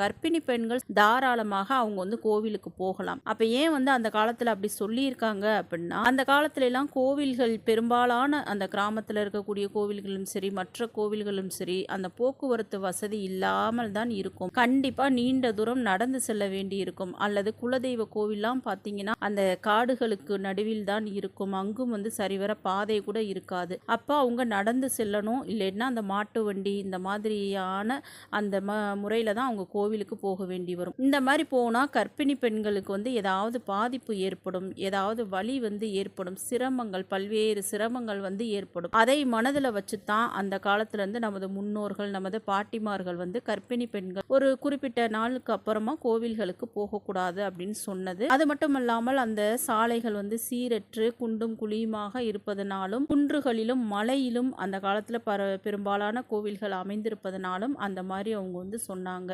கர்ப்பிணி பெண்கள் தாராளமாக அவங்க வந்து கோவிலுக்கு போகலாம். அப்ப ஏன் வந்து அந்த காலத்துல அப்படி சொல்லியிருக்காங்க அப்படின்னா அந்த காலத்துல எல்லாம் கோவில்கள் பெரும்பாலான அந்த கிராமத்துல இருக்கக்கூடிய கோவில்களும் சரி மற்ற கோவில்களும் சரி அந்த போக்குவரத்து வசதி இல்லாமல் தான் இருக்கும். கண்டிப்பா நீண்ட தூரம் நடந்து செல்ல வேண்டி இருக்கும் அல்லது குலதெய்வ கோவில்லாம் பார்த்தீங்கன்னா அந்த காடுகளுக்கு நடுவில் தான் இருக்கும். அங்கும் வந்து சரிவர பாதை கூட இருக்காது. அப்போ அவங்க நடந்து செல்லணும். இல்லைன்னா அந்த மாட்டு வண்டி இந்த மாதிரியான அந்த ம முறையில் தான் அவங்க கோவிலுக்கு போக வேண்டி வரும். இந்த மாதிரி போனால் கர்ப்பிணி பெண்களுக்கு வந்து ஏதாவது பாதிப்பு ஏற்படும். ஏதாவது வலி வந்து ஏற்படும். சிரமங்கள் பல்வேறு சிரமங்கள் வந்து ஏற்படும். அதை மனதில் வச்சு தான் அந்த காலத்துலேருந்து நமது முன்னோர்கள் நமது பாட்டிமார்கள் வந்து கர்ப்பிணி பெண்கள் ஒரு குறிப்பிட்ட நாளுக்கு அப்புறமா கோவில்களுக்கு போகக்கூடாது அப்படின்னு சொன்னது. அது மட்டும் இல்லாமல் அந்த சாலைகள் வந்து சீரற்று குண்டும் குழியுமாக இருப்பதனாலும் குன்றுகளிலும் மலையிலும் அந்த காலத்தில் பர பெரும்பாலான கோவில்கள் அமைந்திருப்பதனாலும் அந்த மாதிரி அவங்க வந்து சொன்னாங்க.